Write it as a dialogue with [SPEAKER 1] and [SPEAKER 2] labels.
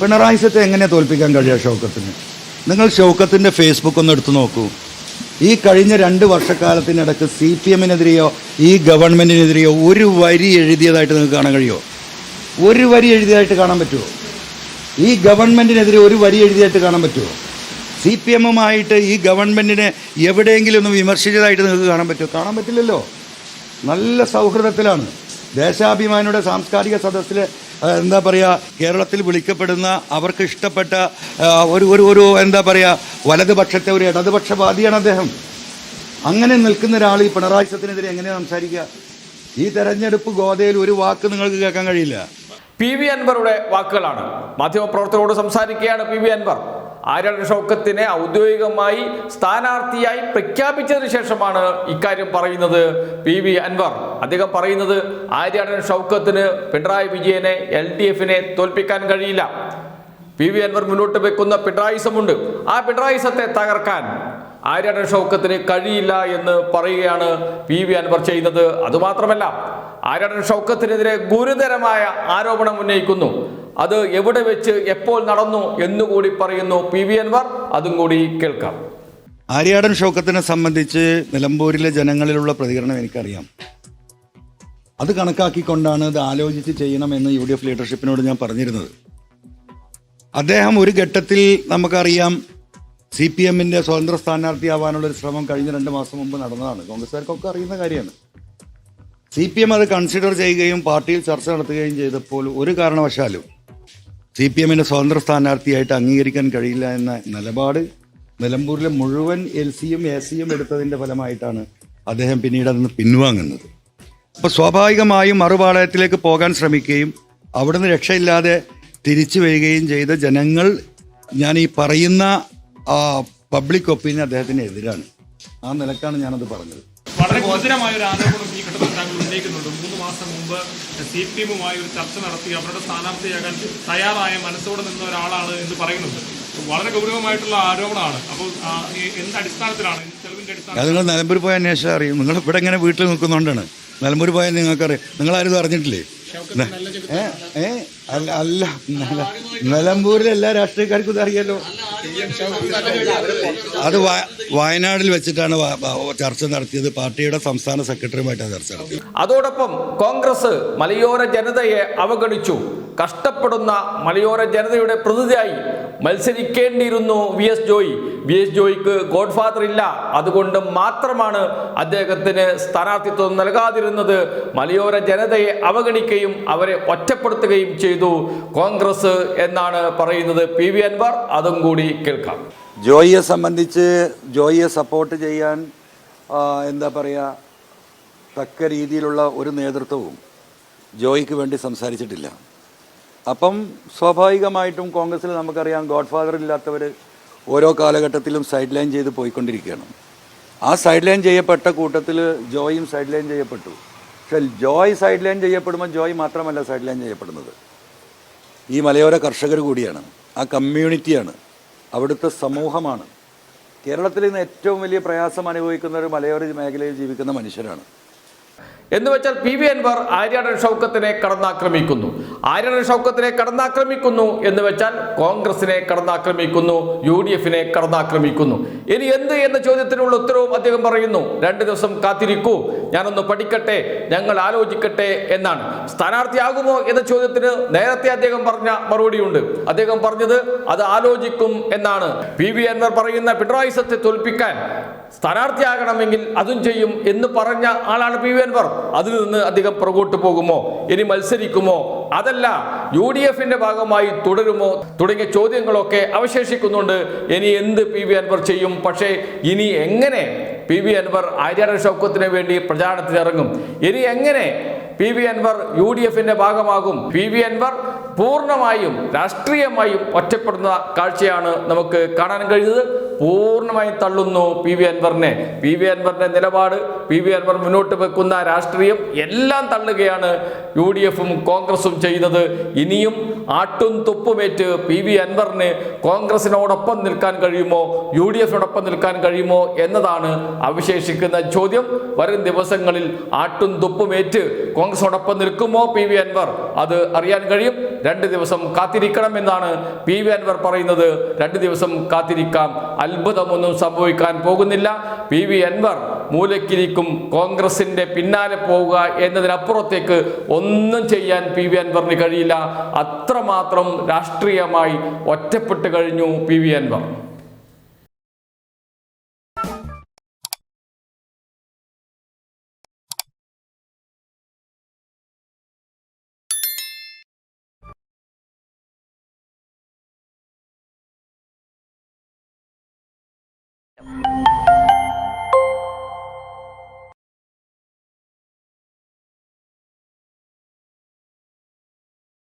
[SPEAKER 1] പിണറായി സത്തെ
[SPEAKER 2] എങ്ങനെ തോൽപ്പിക്കാൻ കഴിയുക ഷൗക്കത്തിന് നിങ്ങൾ ഷൗക്കത്തിന്റെ ഫേസ്ബുക്ക് ഒന്ന് എടുത്തു നോക്കൂ. ഈ കഴിഞ്ഞ രണ്ട് വർഷക്കാലത്തിനിടക്ക് സി പി എമ്മിനെതിരെയോ ഈ ഗവൺമെന്റിനെതിരെയോ ഒരു വരി എഴുതിയതായിട്ട് നിങ്ങൾക്ക് കാണാൻ കഴിയുമോ? ഒരു വരി എഴുതിയതായിട്ട് കാണാൻ പറ്റുമോ? ഈ ഗവൺമെന്റിനെതിരെ ഒരു വരി എഴുതിയായിട്ട് കാണാൻ പറ്റുമോ? സി പി എമ്മുമായിട്ട് ഈ ഗവൺമെന്റിനെ എവിടെയെങ്കിലും ഒന്ന് വിമർശിച്ചതായിട്ട് നിങ്ങൾക്ക് കാണാൻ പറ്റുമോ? കാണാൻ പറ്റില്ലല്ലോ. നല്ല സൗഹൃദത്തിലാണ്. ദേശാഭിമാനിയുടെ സാംസ്കാരിക സദസ്സിൽ എന്താ പറയുക കേരളത്തിൽ വിളിക്കപ്പെടുന്ന അവർക്ക് ഇഷ്ടപ്പെട്ട ഒരു ഒരു ഒരു എന്താ പറയുക വലതുപക്ഷത്തെ ഒരു ഇടതുപക്ഷവാദിയാണ് അദ്ദേഹം. അങ്ങനെ നിൽക്കുന്ന ഒരാൾ ഈ പിണറായി സത്തിനെതിരെ എങ്ങനെയാണ് സംസാരിക്കുക? ഈ തെരഞ്ഞെടുപ്പ് ഗോതയിൽ ഒരു വാക്ക് നിങ്ങൾക്ക് കേൾക്കാൻ കഴിയില്ല.
[SPEAKER 3] പി വി അൻവറുടെ വാക്കുകളാണ്. മാധ്യമപ്രവർത്തകരോട് സംസാരിക്കുകയാണ് പി വി അൻവർ. ആര്യാടൻ ഷൗക്കത്തിനെ ഔദ്യോഗികമായി സ്ഥാനാർത്ഥിയായി പ്രഖ്യാപിച്ചതിന് ശേഷമാണ് ഇക്കാര്യം പറയുന്നത്. P V Anvar. അദ്ദേഹം പറയുന്നത് ആര്യാടൻ ഷൗക്കത്തിന് പിണറായി വിജയനെ എൽ ഡി എഫിനെ തോൽപ്പിക്കാൻ കഴിയില്ല. പി വി അൻവർ മുന്നോട്ട് വെക്കുന്ന പിണറായിസമുണ്ട്. ആ പിണറായിസത്തെ തകർക്കാൻ ആര്യാടൻ ഷൗക്കത്തിന് കഴിയില്ല എന്ന് പറയുകയാണ് പി വി അൻവർ ചെയ്യുന്നത്. അതുമാത്രമല്ല ആര്യാടൻ ഷൗക്കത്തിനെതിരെ ഗുരുതരമായ ആരോപണം ഉന്നയിക്കുന്നു. അത് എവിടെ വെച്ച് എപ്പോൾ നടന്നു എന്നുകൂടി പറയുന്നു പി വി അൻവർ. അതും കൂടി കേൾക്കാം.
[SPEAKER 2] ആര്യാടൻ ഷോക്കത്തിനെ സംബന്ധിച്ച് നിലമ്പൂരിലെ ജനങ്ങളിലുള്ള പ്രതികരണം എനിക്കറിയാം. അത് കണക്കാക്കിക്കൊണ്ടാണ് ഇത് ആലോചിച്ച് ചെയ്യണമെന്ന് യു ഡി എഫ് ലീഡർഷിപ്പിനോട് ഞാൻ പറഞ്ഞിരുന്നത്. അദ്ദേഹം ഒരു ഘട്ടത്തിൽ നമുക്കറിയാം സി പി എമ്മിന്റെ സ്വതന്ത്ര സ്ഥാനാർത്ഥിയാവാനുള്ള ഒരു ശ്രമം കഴിഞ്ഞ രണ്ട് മാസം മുമ്പ് നടന്നതാണ്. കോൺഗ്രസ്സുകാർക്കൊക്കെ അറിയുന്ന കാര്യമാണ്. സി പി എം അത് കൺസിഡർ ചെയ്യുകയും പാർട്ടിയിൽ ചർച്ച നടത്തുകയും ചെയ്തപ്പോൾ ഒരു കാരണവശാലും സി പി എമ്മിന് സ്വതന്ത്ര സ്ഥാനാർത്ഥിയായിട്ട് അംഗീകരിക്കാൻ കഴിയില്ല എന്ന നിലപാട് നിലമ്പൂരിലെ മുഴുവൻ എൽ സിയും എ സിയും എടുത്തതിന്റെ ഫലമായിട്ടാണ് അദ്ദേഹം പിന്നീട് അതിന് പിൻവാങ്ങുന്നത്. അപ്പോൾ സ്വാഭാവികമായും മറുപാളയത്തിലേക്ക് പോകാൻ ശ്രമിക്കുകയും അവിടുന്ന് രക്ഷയില്ലാതെ തിരിച്ചു വരികയും ചെയ്ത ജനങ്ങൾ ഞാൻ ഈ പറയുന്ന പബ്ലിക് ഒപ്പീനിയൻ അദ്ദേഹത്തിന് എതിരാണ്. ആ നിലക്കാണ് ഞാനത് പറഞ്ഞത്.
[SPEAKER 4] വളരെ ഗുരുതരമായ ഒരു ആരോപണം ഈ ഘട്ടത്തിൽ താങ്കൾ ഉന്നയിക്കുന്നുണ്ട്. മൂന്ന് മാസം മുമ്പ് സി പി എമ്മുമായി ഒരു ചർച്ച നടത്തി അവരുടെ സ്ഥാനാർത്ഥിയാകാൻ തയ്യാറായ മനസ്സോടെ നിന്ന ഒരാളാണ് എന്ന് പറയുന്നുണ്ട്. വളരെ ഗൗരവമായിട്ടുള്ള ആരോപണമാണ്. അപ്പോൾ ഈ എന്ത് അടിസ്ഥാനത്തിലാണ്? തെളിവിന്റെ അടിസ്ഥാനം
[SPEAKER 2] അത് നിങ്ങൾ നിലമ്പൂർ പോയ അന്വേഷണം അറിയും. നിങ്ങൾ ഇവിടെ ഇങ്ങനെ വീട്ടിൽ നിൽക്കുന്നതുകൊണ്ടാണ് നിലമ്പൂർ പോയാൽ നിങ്ങൾക്കറിയാം. നിങ്ങളാരും ആരും അറിഞ്ഞിട്ടില്ലേ? ഏ? അല്ല അല്ല. നില- നിലമ്പൂരിലെ എല്ലാ രാഷ്ട്രീയക്കാർക്കും ഇത് അറിയാലോ. അത് വയ- വയനാടിൽ വെച്ചിട്ടാണ് ചർച്ച നടത്തിയത്. പാർട്ടിയുടെ സംസ്ഥാന സെക്രട്ടറിയുമായിട്ടാണ് ചർച്ച നടത്തിയത്.
[SPEAKER 3] അതോടൊപ്പം കോൺഗ്രസ് മലയോര ജനതയെ അവഗണിച്ചു. കഷ്ടപ്പെടുന്ന മലയോര ജനതയുടെ പ്രതിനിധിയായി മത്സരിക്കേണ്ടിയിരുന്നു V S Joy. V S ജോയിക്ക് godfather ഇല്ല. അതുകൊണ്ട് മാത്രമാണ് അദ്ദേഹത്തിന് സ്ഥാനാർത്ഥിത്വം നൽകാതിരുന്നത്. മലയോര ജനതയെ അവഗണിക്കുകയും അവരെ ഒറ്റപ്പെടുത്തുകയും ചെയ്തു കോൺഗ്രസ് എന്നാണ് പറയുന്നത്. പി വി അൻവർ അതും കൂടി കേൾക്കാം.
[SPEAKER 2] ജോയിയെ സംബന്ധിച്ച് ജോയിയെ സപ്പോർട്ട് ചെയ്യാൻ എന്താ പറയുക തക്ക രീതിയിലുള്ള ഒരു നേതൃത്വവും ജോയിക്ക് വേണ്ടി സംസാരിച്ചിട്ടില്ല. അപ്പം സ്വാഭാവികമായിട്ടും കോൺഗ്രസ്സിൽ നമുക്കറിയാം ഗോഡ് ഫാദർ ഇല്ലാത്തവർ ഓരോ കാലഘട്ടത്തിലും സൈഡ് ലൈൻ ചെയ്ത് പോയിക്കൊണ്ടിരിക്കുകയാണ്. ആ സൈഡ് ലൈൻ ചെയ്യപ്പെട്ട കൂട്ടത്തിൽ ജോയും സൈഡ് ലൈൻ ചെയ്യപ്പെട്ടു. പക്ഷെ ജോയ് സൈഡ് ലൈൻ ചെയ്യപ്പെടുമ്പോൾ ജോയ് മാത്രമല്ല സൈഡ് ലൈൻ ചെയ്യപ്പെടുന്നത്. ഈ മലയോര കർഷകർ കൂടിയാണ്. ആ കമ്മ്യൂണിറ്റിയാണ്. അവിടുത്തെ സമൂഹമാണ്. കേരളത്തിൽ ഇന്ന് ഏറ്റവും വലിയ പ്രയാസം അനുഭവിക്കുന്ന ഒരു മലയോര മേഖലയിൽ ജീവിക്കുന്ന മനുഷ്യരാണ്.
[SPEAKER 3] എന്ന് വെച്ചാൽ പി വി അൻവർ ആര്യാടൻ ഷൗക്കത്തിനെ കടന്നാക്രമിക്കുന്നു. ആര്യാടൻ ഷൗക്കത്തിനെ കടന്നാക്രമിക്കുന്നു എന്ന് വെച്ചാൽ കോൺഗ്രസിനെ കടന്നാക്രമിക്കുന്നു യു ഡി എഫിനെ കടന്നാക്രമിക്കുന്നു. ഇനി എന്ത് എന്ന ചോദ്യത്തിനുള്ള ഉത്തരവും അദ്ദേഹം പറയുന്നു. രണ്ട് ദിവസം കാത്തിരിക്കൂ. ഞാനൊന്ന് പഠിക്കട്ടെ ഞങ്ങൾ ആലോചിക്കട്ടെ എന്നാണ്. സ്ഥാനാർത്ഥിയാകുമോ എന്ന ചോദ്യത്തിന് നേരത്തെ അദ്ദേഹം പറഞ്ഞ മറുപടിയുണ്ട്. അദ്ദേഹം പറഞ്ഞത് അത് ആലോചിക്കും എന്നാണ്. പി. വി. അൻവർ പറയുന്ന പിണറായി സത്തെ തോൽപ്പിക്കാൻ സ്ഥാനാർത്ഥിയാകണമെങ്കിൽ അതും ചെയ്യും എന്ന് പറഞ്ഞ ആളാണ് പി. വി. അൻവർ. അതിൽ നിന്ന് അദ്ദേഹം പുറകോട്ട് പോകുമോ? ഇനി മത്സരിക്കുമോ? അതല്ല യു ഡി എഫിന്റെ ഭാഗമായി തുടരുമോ? തുടങ്ങിയ ചോദ്യങ്ങളൊക്കെ അവശേഷിക്കുന്നുണ്ട്. ഇനി എന്ത് പി. വി. അൻവർ ചെയ്യും? പക്ഷേ ഇനി എങ്ങനെ പി വി അൻവർ ആര്യാടൻ ഷൗക്കത്തിന് വേണ്ടി പ്രചാരണത്തിനിറങ്ങും. ഇനി എങ്ങനെ P V Anvar U D എഫിന്റെ ഭാഗമാകും? പി വി അൻവർ പൂർണമായും രാഷ്ട്രീയമായും ഒറ്റപ്പെടുന്ന കാഴ്ചയാണ് നമുക്ക് കാണാൻ കഴിയുന്നത്. പൂർണമായും തള്ളുന്നു പി വി അൻവറിനെ. പി വി അൻവറിന്റെ നിലപാട് പി വി അൻവർ മുന്നോട്ട് വെക്കുന്ന രാഷ്ട്രീയം എല്ലാം തള്ളുകയാണ് യു ഡി എഫും കോൺഗ്രസും ചെയ്യുന്നത് ഇനിയും ആട്ടും തുപ്പുമേറ്റ് പി വി അൻവറിന് കോൺഗ്രസിനോടൊപ്പം നിൽക്കാൻ കഴിയുമോ യു ഡി എഫിനോടൊപ്പം നിൽക്കാൻ കഴിയുമോ എന്നതാണ് അവശേഷിക്കുന്ന ചോദ്യം. വരും ദിവസങ്ങളിൽ ആട്ടും തുപ്പുമേറ്റ് കോൺഗ്രസിനോടൊപ്പം നിൽക്കുമോ പി വി അൻവർ? അത് അറിയാൻ കഴിയും. രണ്ട് ദിവസം കാത്തിരിക്കണം എന്നാണ് പി വി അൻവർ പറയുന്നത്. രണ്ട് ദിവസം കാത്തിരിക്കാം. അത്ഭുതമൊന്നും സംഭവിക്കാൻ പോകുന്നില്ല. പി വി അൻവർ മൂലക്കിരിക്കും കോൺഗ്രസിന്റെ പിന്നാലെ പോവുക എന്നതിനപ്പുറത്തേക്ക് ഒന്നും ചെയ്യാൻ പി വി അൻവറിന് കഴിയില്ല. അത്രമാത്രം രാഷ്ട്രീയമായി ഒറ്റപ്പെട്ട് കഴിഞ്ഞു പി വി അൻവർ.